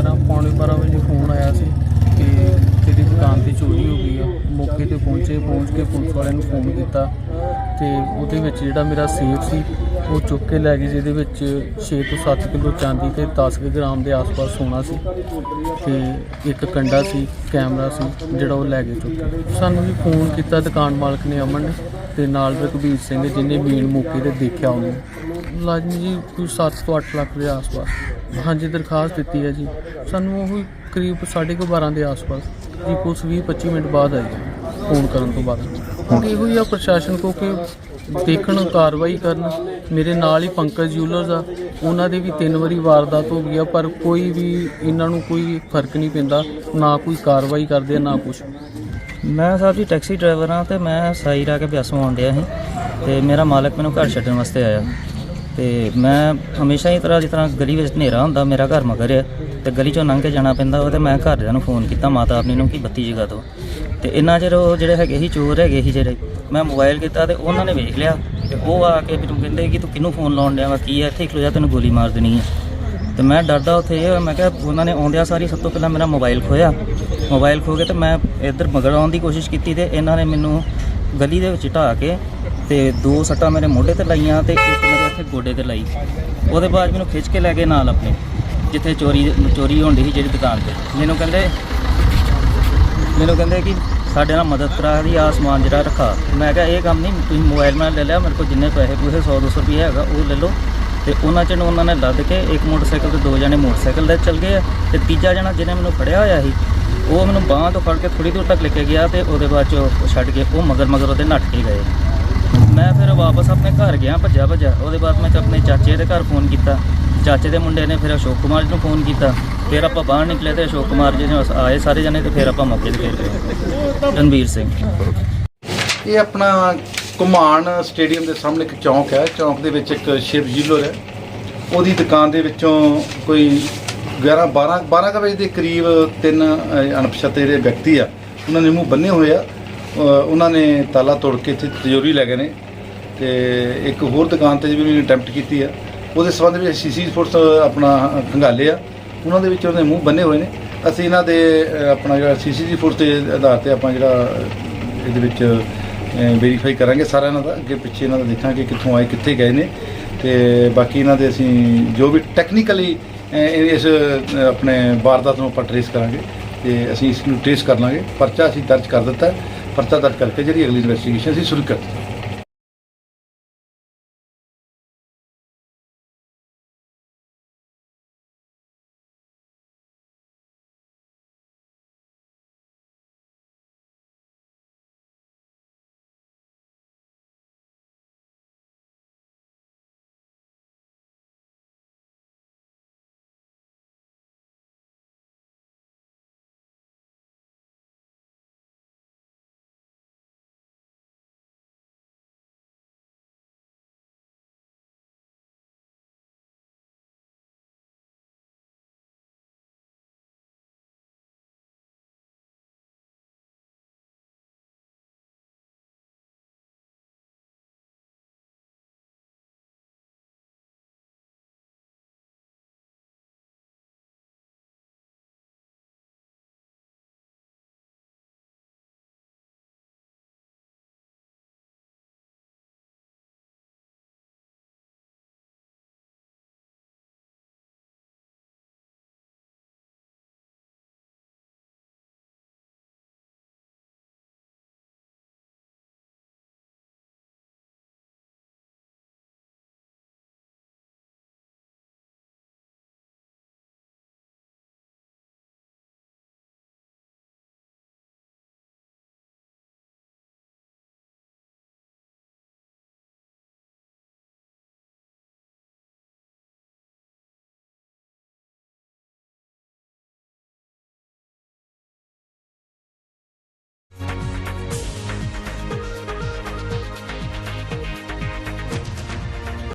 11 ਪੌਣੇ 12 ਵਜੇ ਫੋਨ ਆਇਆ ਸੀ ਕਿ ਤੇਰੀ ਦੁਕਾਨ ਤੇ ਚੋਰੀ ਹੋ ਗਈ ਆ। ਮੌਕੇ ਤੇ ਪਹੁੰਚੇ, ਪਹੁੰਚ ਕੇ ਪੁਲਿਸ ਵਾਲਿਆਂ ਨੂੰ ਫੋਨ ਕੀਤਾ ਤੇ ਉਹਦੇ ਵਿੱਚ ਜਿਹੜਾ ਮੇਰਾ ਸੇਫ ਸੀ, ਉਹ ਚੁੱਕ ਕੇ ਲੈ ਗਏ ਜਿਹਦੇ ਵਿੱਚ 6 ਤੋਂ 7 ਕਿਲੋ ਚਾਂਦੀ ਤੇ 10 ਕੁ ਗ੍ਰਾਮ ਦੇ ਆਸ-ਪਾਸ ਸੋਨਾ ਸੀ ਤੇ ਇੱਕ ਕੰਡਾ ਸੀ, ਕੈਮਰਾ ਸੀ, ਜਿਹੜਾ ਉਹ ਲੈ ਗਏ ਚੁੱਕ ਸਾਨੂੰ ਵੀ ਫੋਨ ਕੀਤਾ, ਦੁਕਾਨ ਮਾਲਕ ਨੇ ਅਮਨ ਨੇ ਤੇ ਨਾਲ ਰਘਬੀਰ ਸਿੰਘ ਜਿਹਨੇ ਮੇਨ ਮੌਕੇ ਤੇ ਦੇਖਿਆ ਉਹਨੂੰ। ਲਾਜ਼ਮੀ ਜੀ, ਕੋਈ 7 ਤੋਂ 8 ਲੱਖ ਦੇ ਆਸ-ਪਾਸ। ਹਾਂਜੀ, ਦਰਖਾਸਤ ਦਿੱਤੀ ਹੈ ਜੀ। ਸਾਨੂੰ ਉਹ ਕਰੀਬ 12:30 ਦੇ ਆਸ-ਪਾਸ ਜੀ ਪੁਲਿਸ 20-25 ਮਿੰਟ ਬਾਅਦ ਆਈ ਹੈ, ਫੋਨ ਕਰਨ ਤੋਂ ਬਾਅਦ। ਹੁਣ ਇਹੋ ਹੀ ਆ ਪ੍ਰਸ਼ਾਸਨ ਕੋ ਕਿ ਦੇਖਣ, ਕਾਰਵਾਈ ਕਰਨ। ਮੇਰੇ ਨਾਲ ਹੀ ਪੰਕਜ ਜੂਲਰਸ ਆ। ਉਹਨਾਂ ਦੇ ਵੀ ਤਿੰਨ ਵਾਰੀ ਵਾਰਦਾਤ ਹੋ ਗਈ ਆ, ਪਰ ਕੋਈ ਵੀ ਇਹਨਾਂ ਨੂੰ ਕੋਈ ਫ਼ਰਕ ਨਹੀਂ ਪੈਂਦਾ। ਨਾ ਕੋਈ ਕਾਰਵਾਈ ਕਰਦੇ ਆ ਨਾ ਕੁਛ। ਮੈਂ ਸਾਹਿਬ ਜੀ ਟੈਕਸੀ ਡਰਾਈਵਰ ਹਾਂ ਤੇ ਮੈਂ ਸਾਈ ਰਾ ਕੇ ਬਿਆਸੋਂ ਆਉਣ ਡਿਆ ਸੀ। ਤੇ ਮੇਰਾ ਮਾਲਕ ਮੈਨੂੰ ਘਰ ਛੱਡਣ ਵਾਸਤੇ ਆਇਆ। ਤੇ ਮੈਂ ਹਮੇਸ਼ਾ ਹੀ ਤਰ੍ਹਾਂ ਜਿਸ ਤਰ੍ਹਾਂ ਗਲੀ ਵਿੱਚ ਹਨੇਰਾ ਹੁੰਦਾ, ਮੇਰਾ ਘਰ ਮਗਰ ਹੈ ਤੇ ਗਲੀ ਚੋਂ ਲੰਘ ਕੇ ਜਾਣਾ ਪੈਂਦਾ ਉਹ ਤੇ ਮੈਂ ਘਰਦਿਆਂ ਨੂੰ ਫੋਨ ਕੀਤਾ, ਮਾਤਾ ਆਪਣੀ ਨੂੰ ਕਿ ਬੱਤੀ ਜਗਾ ਦਿਓ। ਤੇ ਇੰਨਾ ਚਿਰ ਉਹ ਜਿਹੜੇ ਹੈਗੇ ਸੀ, ਚੋਰ ਹੈਗੇ ਸੀ ਜਿਹੜੇ, ਮੈਂ ਮੋਬਾਈਲ ਕੀਤਾ ਤੇ ਉਹਨਾਂ ਨੇ ਵੇਖ ਲਿਆ ਤੇ ਉਹ ਆ ਕੇ ਮੈਨੂੰ ਕਹਿੰਦੇ ਕਿ ਤੂੰ ਕਿਹਨੂੰ ਫੋਨ ਲਾਉਣ ਡਿਆ ਵਾ, ਕੀ ਹੈ ਇੱਥੇ ਖਲੋ ਜਾ, ਤੈਨੂੰ ਗੋਲੀ ਮਾਰ ਦੇਣੀ ਹੈ ਤੇ ਮੈਂ ਡਰਦਾ ਉੱਥੇ ਇਹ ਮੈਂ ਕਿਹਾ ਉਹਨਾਂ ਨੇ ਆਉਂਦਿਆਂ ਸਾਰੀ ਸਭ ਤੋਂ ਪਹਿਲਾਂ ਮੇਰਾ ਮੋਬਾਈਲ ਖੋਇਆ ਮੋਬਾਈਲ ਖੋ ਕੇ ਤੇ ਮੈਂ ਇੱਧਰ ਮਗਰ ਆਉਣ ਦੀ ਕੋਸ਼ਿਸ਼ ਕੀਤੀ ਤੇ ਇਹਨਾਂ ਨੇ ਮੈਨੂੰ ਗਲੀ ਦੇ ਵਿੱਚ ਢਾਹ ਕੇ ਤੇ ਦੋ ਸੱਟਾਂ ਮੇਰੇ ਮੋਢੇ ਤੇ ਲਾਈਆਂ ਤੇ ਇੱਕ ਮੇਰੇ ਇੱਥੇ ਗੋਡੇ ਤੇ ਲਾਈ। ਉਹਦੇ ਬਾਅਦ ਮੈਨੂੰ ਖਿੱਚ ਕੇ ਲੈ ਗਏ ਨਾਲ ਆਪਣੇ, ਜਿੱਥੇ ਚੋਰੀ ਚੋਰੀ ਹੁੰਦੀ ਸੀ ਜਿਹੜੀ ਦੁਕਾਨ ਤੇ। ਮੈਨੂੰ ਕਹਿੰਦੇ ਮੈਨੂੰ ਕਹਿੰਦੇ ਕਿ ਸਾਡੇ ਨਾਲ ਮਦਦ ਕਰਾ ਦੀ ਆ ਸਮਾਨ ਜਿਹੜਾ ਰੱਖਾ। ਮੈਂ ਕਿਹਾ, ਇਹ ਕੰਮ ਨਹੀਂ, ਤੁਸੀਂ ਮੋਬਾਈਲ ਮੈਂ ਲੈ ਲਿਆ, ਮੇਰੇ ਕੋਲ ਜਿੰਨੇ ਪੈਸੇ ਪੂਸੇ 100 200 ਰੁਪਏ ਹੈਗਾ, ਉਹ ਲੈ ਲਓ। ਤੇ ਉਹਨਾਂ ਚ ਨੂੰ ਉਹਨਾਂ ਨੇ ਲੱਦ ਕੇ ਇੱਕ ਮੋਟਰਸਾਈਕਲ ਤੇ ਦੋ ਜਣੇ ਮੋਟਰਸਾਈਕਲ ਤੇ ਚੱਲ ਗਏ ਆ। ਤੇ ਤੀਜਾ ਜਣਾ ਜਿਹਨੇ ਮੈਨੂੰ ਫੜਿਆ ਹੋਇਆ ਸੀ, ਉਹ ਮੈਨੂੰ ਬਾਹਾਂ ਤੋਂ ਫੜ ਕੇ ਥੋੜੀ ਦੂਰ ਤੱਕ ਲੈ ਕੇ ਗਿਆ ਤੇ ਉਹਦੇ ਬਾਅਦ ਚ ਛੱਡ ਕੇ ਉਹ ਮਗਰ ਮਗਰ ਉਹਦੇ ਨੱਠ ਕੇ ਗਏ। ਮੈਂ ਫਿਰ ਵਾਪਸ ਆਪਣੇ ਘਰ ਗਿਆ ਭੱਜਾ ਭੱਜਾ ਉਹਦੇ ਬਾਅਦ ਮੈਂ ਆਪਣੇ ਚਾਚੇ ਦੇ ਘਰ ਫੋਨ ਕੀਤਾ। ਚਾਚੇ ਦੇ ਮੁੰਡੇ ਨੇ ਫਿਰ ਅਸ਼ੋਕ ਕੁਮਾਰ ਜੀ ਨੂੰ ਫੋਨ ਕੀਤਾ। ਫਿਰ ਆਪਾਂ ਬਾਹਰ ਨਿਕਲੇ ਤੇ ਅਸ਼ੋਕ ਕੁਮਾਰ ਜੀ ਨੇ ਆਏ ਸਾਰੇ ਜਣੇ ਤੇ ਫਿਰ ਆਪਾਂ ਮੌਕੇ ਤੇ ਫਿਰ ਗਏ ਰਣਵੀਰ ਸਿੰਘ। ਇਹ ਆਪਣਾ ਕੁਮਾਨ ਸਟੇਡੀਅਮ ਦੇ ਸਾਹਮਣੇ ਇੱਕ ਚੌਂਕ ਹੈ। ਚੌਂਕ ਦੇ ਵਿੱਚ ਇੱਕ ਸ਼ਿਵ ਜੀਲਰ ਹੈ। ਉਹਦੀ ਦੁਕਾਨ ਦੇ ਵਿੱਚੋਂ ਕੋਈ 11 12 12 ਕੁ ਵਜੇ ਦੇ ਕਰੀਬ ਤਿੰਨ ਅਣਪਛਾਤੇ ਜਿਹੜੇ ਵਿਅਕਤੀ ਆ, ਉਹਨਾਂ ਨੇ ਮੂੰਹ ਬੰਨੇ ਹੋਏ ਆ। ਉਹਨਾਂ ਨੇ ਤਾਲਾ ਤੋੜ ਕੇ ਇੱਥੇ ਤਿਜੋਰੀ ਲੈ ਗਏ ਨੇ ਤੇ ਇੱਕ ਹੋਰ ਦੁਕਾਨ ਤੇ ਵੀ ਨੇ ਅਟੈਂਪਟ ਕੀਤੀ ਆ। ਉਹਦੇ ਸੰਬੰਧ ਵਿੱਚ ਸੀਸੀ ਫੋਰਸ ਆਪਣਾ ਖੰਗਾਲੇ ਆ। ਉਹਨਾਂ ਦੇ ਵਿੱਚ ਉਹਦੇ ਮੂੰਹ ਬੰਨੇ ਹੋਏ ਨੇ। ਅਸੀਂ ਇਹਨਾਂ ਦੇ ਆਪਣਾ ਜਿਹੜਾ ਸੀਸੀ ਫੋਰਸ ਦੇ ਆਧਾਰ ਤੇ ਆਪਾਂ ਜਿਹੜਾ ਇਹਦੇ ਵਿੱਚ ਵੈਰੀਫਾਈ ਕਰਾਂਗੇ ਸਾਰਾ ਇਹਨਾਂ ਦਾ। ਅੱਗੇ ਪਿੱਛੇ ਇਹਨਾਂ ਦਾ ਦੇਖਾਂਗੇ ਕਿੱਥੋਂ ਆਏ, ਕਿੱਥੇ ਗਏ ਨੇ। ਤੇ ਬਾਕੀ ਇਹਨਾਂ ਦੇ ਅਸੀਂ ਜੋ ਵੀ ਟੈਕਨੀਕਲੀ ਇਸ ਆਪਣੇ ਵਾਰਦਾਤ ਨੂੰ ਆਪਾਂ ਟ੍ਰੇਸ ਕਰਾਂਗੇ। ਤੇ ਅਸੀਂ ਇਸ ਨੂੰ ਟ੍ਰੇਸ ਕਰ ਲਾਂਗੇ। ਪਰਚਾ ਅਸੀਂ ਦਰਜ ਕਰ ਦਿੱਤਾ। ਪਰਚਾ ਦਰਜ ਕਰਕੇ ਜਿਹੜੀ ਅਗਲੀ ਇਨਵੈਸਟੀਗੇਸ਼ਨ ਅਸੀਂ ਸ਼ੁਰੂ ਕਰ ਦਿੱਤੀ।